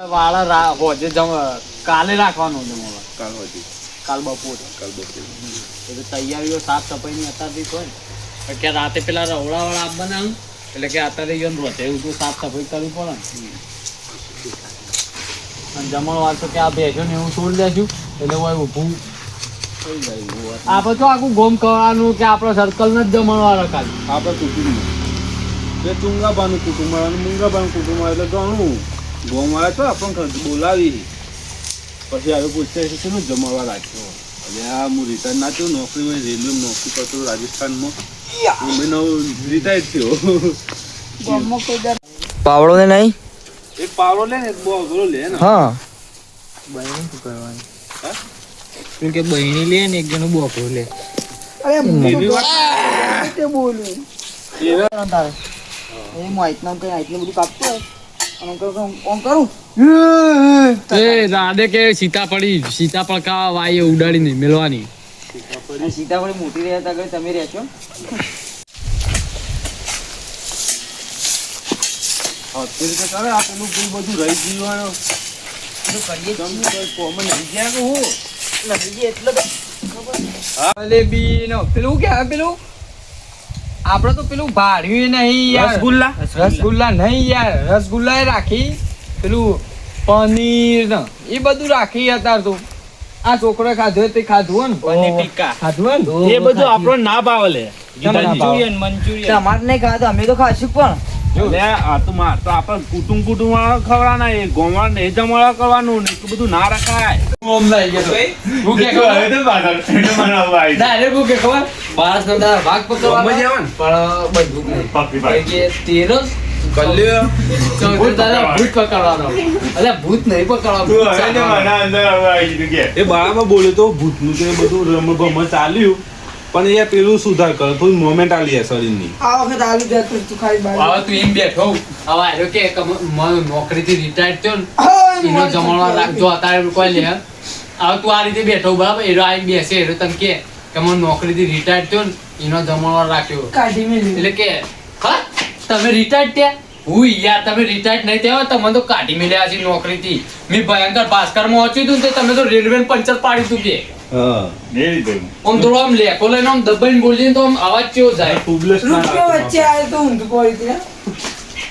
વાળા હોજે જમ- કાલે રાખવાનું કાલ હતી કાલ બપોર. કાલ બપોરે. એટલે તૈયારીઓ સાફ સફાઈની અત્યારથી હોય. કે રાતે પેલા રવડા વાળા આપવાના એટલે કે અત્યારે ઈયોને રોજે એવું સાફ સફાઈ કરવી પડે અને જમણવાર તો કે આ ભેજો ને એવું છોડી દેશું એટલે હોય. ઊભું. આપણે તો આખું ગોમ કરવાનું કે આપણો સર્કલ ને જ જમણવાર ખાલી આપણે કુટુંબ. બે ચુંગાબાનું કુટુંબ અને મુંગાબાનું કુટુંબ એટલે ઘણું ગોમાળા તો આપણને બોલાવી. પછી હવે પૂછશે છે શેનું જમાવા રાખ્યો? એટલે આ હું રિટાયર ના થયો નોકરીમાં રેલવે નોકરી કરતો રાજસ્થાનમાં. મેં નવો રિટાયર થયો. પાવડો ને નહીં? એક પાવડો લે ને એક બહુ અઘરો લે ને. હા. બહેણી શું કરવાનું? કે બહેણી લે ને એક જણું બોકરું લે. અરે બોલું. એ માહિત નામ કઈ આઈટલું બધું કાપતો હોય? રાધે કે આ પેલું બધું રહી ગયું કરીએ કોમન રહી હું. લઈએ એટલે પેલું પેલું આપણે તો પેલું ભાડ્યું નહીં યાર. રસગુલ્લા? રસગુલ્લા નહીં યાર. રસગુલ્લા એ રાખી પેલું પનીર ને એ બધું રાખી હતા તો. આ છોકરો ખાધું તે ખાધું હોય ને? પનીર ટીકા ખાધું હોય ને? એ બધું આપણો ના ભાવે? લે મંચુરિયન. તમારે નહીં ખાધું અમે તો ખાશું પણ. ભૂત પકડવાનો. અલ્યા ભૂત નહીં પકડવાનો એ બાળામાં બોલ્યો તો ભૂતનું તો એ બધું રમત ચાલ્યું. પણ એ પેલું સુધાર કર થોડી મોમેન્ટ આલી શરીરની. આ વખત આલી જતું તું ખાલી આવા તું એમ બેઠો આવા આર્યો કે નોકરીથી રિટાયર થયો ને એનો જમણવા રાખજો અત્યારે કોઈ લે. હવે તું આ રીતે બેઠો બરાબર? એરો આવીને બેસે એનો તને કે કે મને નોકરીથી રિટાયર થયો ને એનો જમણવાર રાખ્યો. કાઢી મેલી એટલે કે હા તમે રિટાયર્ડ થયા? હું યાર તમે રિટાયર્ડ નહીં થયા હોય, તમને તો કાઢી મેલ્યા છે નોકરીથી. મેં ભયંકર ભાસ્કરમાં વાંચ્યું હતું તે તમે તો રેલવે પંચર પાડી તું કે. આમ થોડો આમ લેકો લઈને આમ દબાઈને બોલીએ તો આમ અવાજ કેવો જાય. ટ્યુબલેસ રૂપિયો વચ્ચે આવે તો ઊંઘ પડી હતી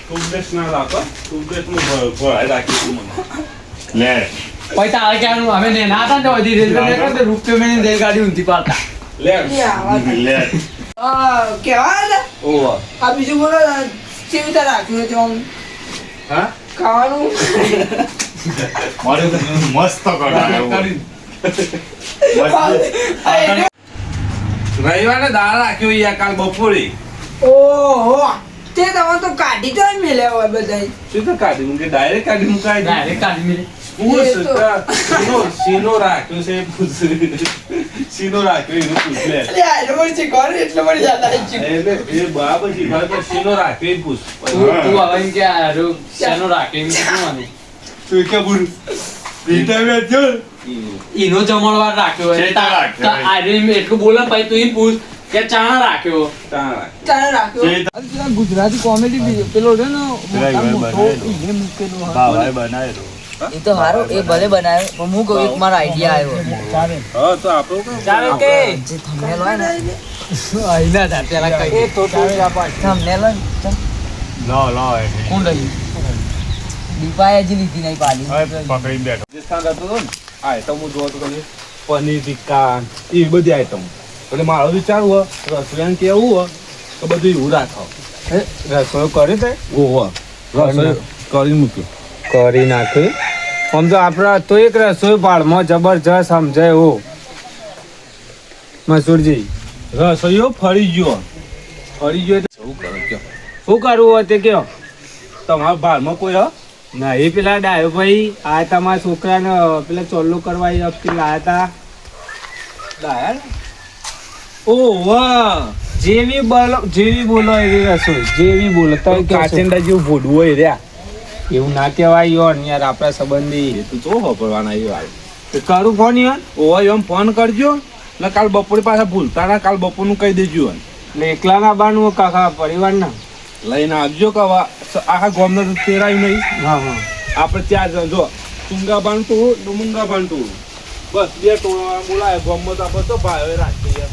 ટ્યુબલેસ ના રાખો. ટ્યુબલેસનું ભરાય રાખીશું મને. પછી તારે ક્યાંનું અમે હતા તો હજી રેલવે રૂપિયો મેં રેલગાડી ઊંધી પાડતા. લે. એ આવા હતા. આ કહેવાય ને ઓવા. આ બીજું બોલો કેવી રાખ્યું છે આમ હા? ખાવાનું? મસ્ત કરી. રવિવારે દાળ રાખ્યો યાર કાલ બપોરે. ઓહો. તે તમે તો કાઢી તો મેલ્યા હોય બધાય. શું તો કાઢી મૂકે? ડાયરેક્ટ કાઢી મુકાય ડાયરેક્ટ કાઢી મેલે. પૂછ સીનો સીનો રાખ્યો છે પૂછ. સીનો રાખ્યો એનું પૂછ. લે એટલે એ પણ સીનો રાખ્યો એ પૂછ. તું તું હવે કે આ રહ્યો શેનો રાખે એમ શું માને? તું કે બોલ. રિટાયર થયો એનો જમણવાર રાખ્યો એમ એટલું બોલે પછી તું પૂછ કે ચાણા રાખ્યો? ચાલો રાખ્યો. ગુજરાતી કોમેડી પેલો છે ને મોટા મોટો એ તો હારો એ ભલે બનાવ્યો પણ હું કહું એક મારો આઈડિયા આવ્યો. હા તો આપણો ચાલો કે? જે થંબનેલ હોય ને. આઈના હતા પેલા કઈ? thumbnail હોય લો લો કોણ લઈ? દીપાએ હજી લીધી નહીં પાલી. પકડી બેઠો. રાજસ્થાન રહેતો હતો ને આ આઈટમ હું જોતો તમે પનીર ટીક્કા એ બધી આઈટમ એટલે મારો વિચાર હોય રસોઈયાને કેવું હોય તો બધું એવું રાખો. રસોઈ કરી તે ઓહો. રસોઈ કરી મૂક્યું. કરી નાખી. આમ તો આપડે તો એક રસોઈ પાડમાં જબરજસ્ત સમજાય એવું મસૂરજી. રસોઈયો ફરી ગયો. ફરી ગયો એટલે શું કરો કયો? શું કરવું હોય તે કયો? તમારા ભારમાં કોઈ હ? ના એ પેલા ડાયો ભાઈ આ તમારા છોકરાને પેલા ચોલ્લું કરવા એ વખતે લાયા હતા ડાયર ઓ વાહ. જેવી બોલો જેવી બોલો એવી રસોઈ જેવી બોલો. તો કાચિંડા જેવું ભોડવું હોય રહ્યા એવું ના કહેવાય યોન યાર આપણા સંબંધી. એ તો વાપરવાના એ કરું ફોન યોન ઓય એમ ફોન કરજો. ને કાલ બપોરે પાછા ભૂલતા ના કાલ બપોરનું કહી દેજો. એટલે એકલા ના બાનું કાકા પરિવારના? લઈને આવજો કે હવે આખા ગામના તો તેરાયું નહીં. હા હા. આપણે ચાર જણ જો ટુંગા બાંધતું ડુમુંગા બાંધતું બસ બે ટોળા બોલાય ગમત આપણે તો ભાઈ રાખીએ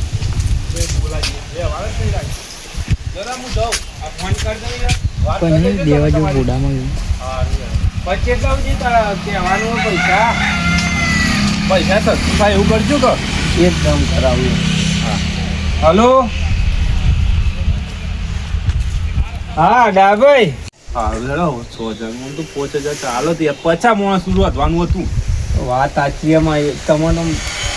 પણ દેવા. પછી એટલા તારા કહેવાનું પૈસા. પૈસા સસ્તું થાય એવું કરજો કે એકદમ કરાવ્યું હલો? હા ડાભાઈ હા લેડો છ હજાર હું તો પાંચ હજાર ચાલો તે પચાસ માણસ શરૂઆત વધવાનું હતું. વાત સાચી એમાં તમને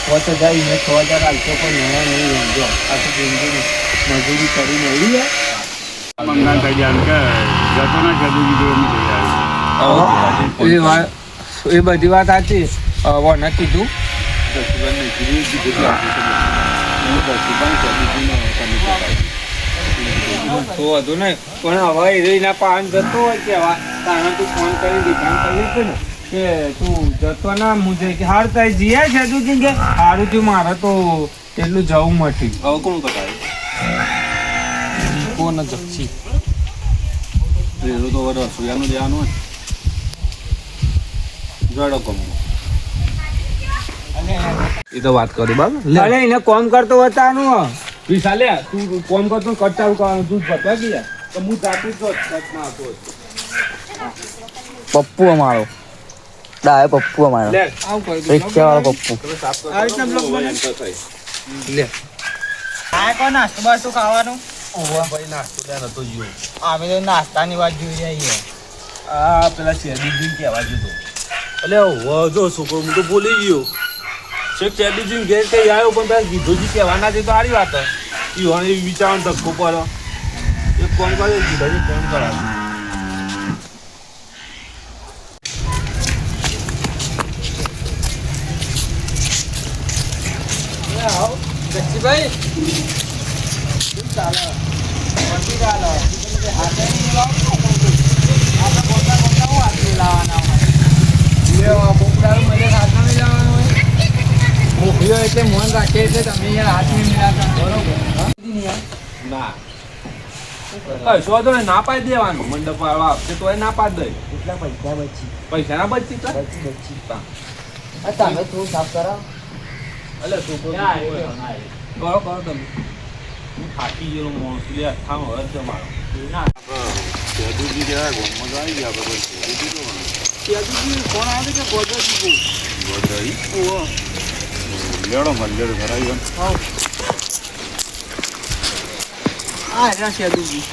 પાંચ હજાર ને છ હજાર આવશો પણ નવા નહીં સમજો આ તો જિંદગી મજૂરી કરી મળી જાય મંગાન થઈ જાય કે જતો ના જતું બીજું એમ એ વાત એ બધી વાત સાચી. નથી કીધું. તો હતું નહીં. પણ હવે એના પાન જતો હોય કે તાણે તું ફોન કરી દીધા કરી ને. કે તું જતો ના મુજે કે હાર તાઈ જીયા છે તું કે હારું થયું મારે તો એટલું જવું મટી. હવે કોણ કટાય કોણ જક્ષી પેલું તો વર સુયાનું જવાનું હોય. જડો કમ. એ તો વાત કરી બાબા અરે એને કોમ કરતો બતાનું વિશાલે તું કોમ કરતો કરતા કરવાનું તું પતવા ગયા તો હું જાતું જ ના હતો પપ્પુ અમારો. ડાયો પપ્પુ અમારો. લે. આવું કરી પપ્પુ. લે. આ કો નાસ્તો બાસ્તો ખાવાનું? ઓવા ભાઈ નાસ્તો લે નતો જો અમે તો નાસ્તાની વાત જોઈ રહ્યા આ પેલા શેરડીજી કહેવા તો. એટલે હવે જો છોકરો હું તો ભૂલી ગયો. છે શેરડીજી ઘેર કઈ આવ્યો પણ તારે જી કહેવાના છે તો સારી વાત. ઈ વાણે વિચારવાનો ધક્કો પર એક ફોન કર્યો ગીધોજી ફોન કરાવ્યો શું ચાલે? વધી ચાલે. હાથે આપણે હું હાથે લાવવાના હોય? લ્યો, પોપડાનું હાથમાં હાથે નહીં લાવવાનું હોય? મોકલ્યો એટલે મોન રાખે છે તમે યાર હાથમાં નહીં બરોબર હા? ના કશો વાંધો ના પાડી દેવાનું મંડપ વાળા આપશે તો એ ના પાડી દે કેટલા પૈસા બચી પૈસા ના બચી તો બચી તમે થોડું સાફ કરાવો એટલે એ. કરો કરો તમે. હું થાકી ગયેલો માણસ લે થામ હવે છે મારો. શેરડીજી કહેવાય ગામમાં તો આવી ગયા આપણે શેરડીજી તો. ત્યાંથી કોણ આવે કે ગોદાજી? લેવડો મલ્લેડ કરાવી હા. શેદુજી